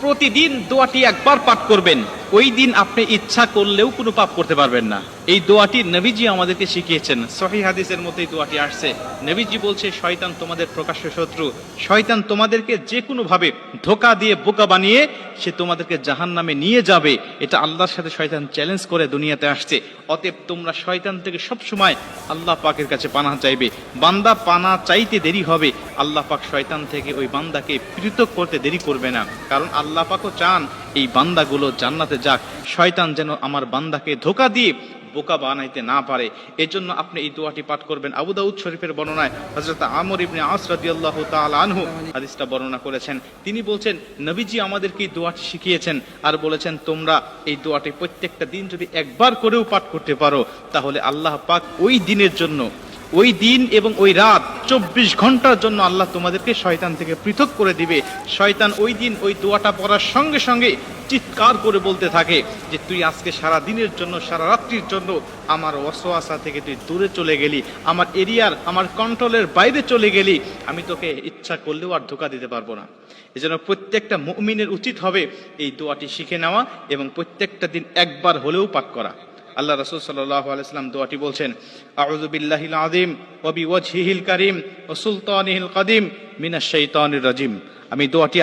প্রতিদিন দোয়াটি একবার পাঠ করবেন। ওই দিন আপনি ইচ্ছা করলেও কোনো পাপ করতে পারবেন না। এই দোয়াটি নবীজি আমাদেরকে শিখিয়েছেন। সহি হাদিসের মধ্যে এই দোয়াটি আসছে। নবীজি বলছে, শয়তান তোমাদের প্রকাশ্য শত্রু। শয়তান তোমাদেরকে যে কোনো ভাবে ধোকা দিয়ে বোকা বানিয়ে সে তোমাদেরকে জাহান নামে নিয়ে যাবে। এটা আল্লাহর সাথে শয়তান চ্যালেঞ্জ করে দুনিয়াতে আসছে। অতএব তোমরা শয়তান থেকে সব সময় আল্লাহ পাকের কাছে পানা চাইবে। বান্দা পানা চাইতে দেরি হবে। আল্লাহ পাক শয়তান থেকে ওই বান্দাকে পৃথক করতে দেরি করবে না। কারণ আল্লাহ পাকও চান এই বান্দাগুলো জান্নাতে যাক। শয়তান যেন আমার বান্দাকে ধোকা দিয়ে বোকা বানাইতে না পারে। এজন্য আপনি এই দোয়াটি পাঠ করবেন আবু দাউদ শরীফের বর্ণনায় হযরত আমর ইবনে আস রাদিয়াল্লাহু তাআলা আনহু হাদিসটা বর্ণনা করেছেন। তিনি বলছেন, নবীজি আমাদেরকে এই দোয়াটি শিখিয়েছেন আর বলেছেন, তোমরা এই দোয়াটি প্রত্যেকটা দিন যদি একবার করেও পাঠ করতে পারো, তাহলে আল্লাহ পাক ওই দিনের জন্য ওই দিন এবং ওই রাত চব্বিশ ঘণ্টার জন্য আল্লাহ তোমাদেরকে শয়তান থেকে পৃথক করে দিবে। শয়তান ওই দিন ওই দোয়াটা পড়ার সঙ্গে সঙ্গে চিৎকার করে বলতে থাকে যে, তুই আজকে সারা দিনের জন্য, সারা রাত্রির জন্য আমার অসোয়াশা থেকে তুই দূরে চলে গেলি, আমার এরিয়ার, আমার কন্ট্রোলের বাইরে চলে গেলি, আমি তোকে ইচ্ছা করলেও আর ধোকা দিতে পারব না। এজন্য প্রত্যেকটা মুমিনের উচিত হবে এই দোয়াটি শিখে নেওয়া এবং প্রত্যেকটা দিন একবার হলেও পাঠ করা। আল্লাহ রসুল সাল্লাহ আলাইসাল্লাম দোয়াটি বলছেন আউজুবিল্লাহিল আদিম ওবি ওয়াজহিহিল করিম ও সুলতানিহিল কাদিম মিনাশ শাইতানির রাজিম। আমি দোয়াটি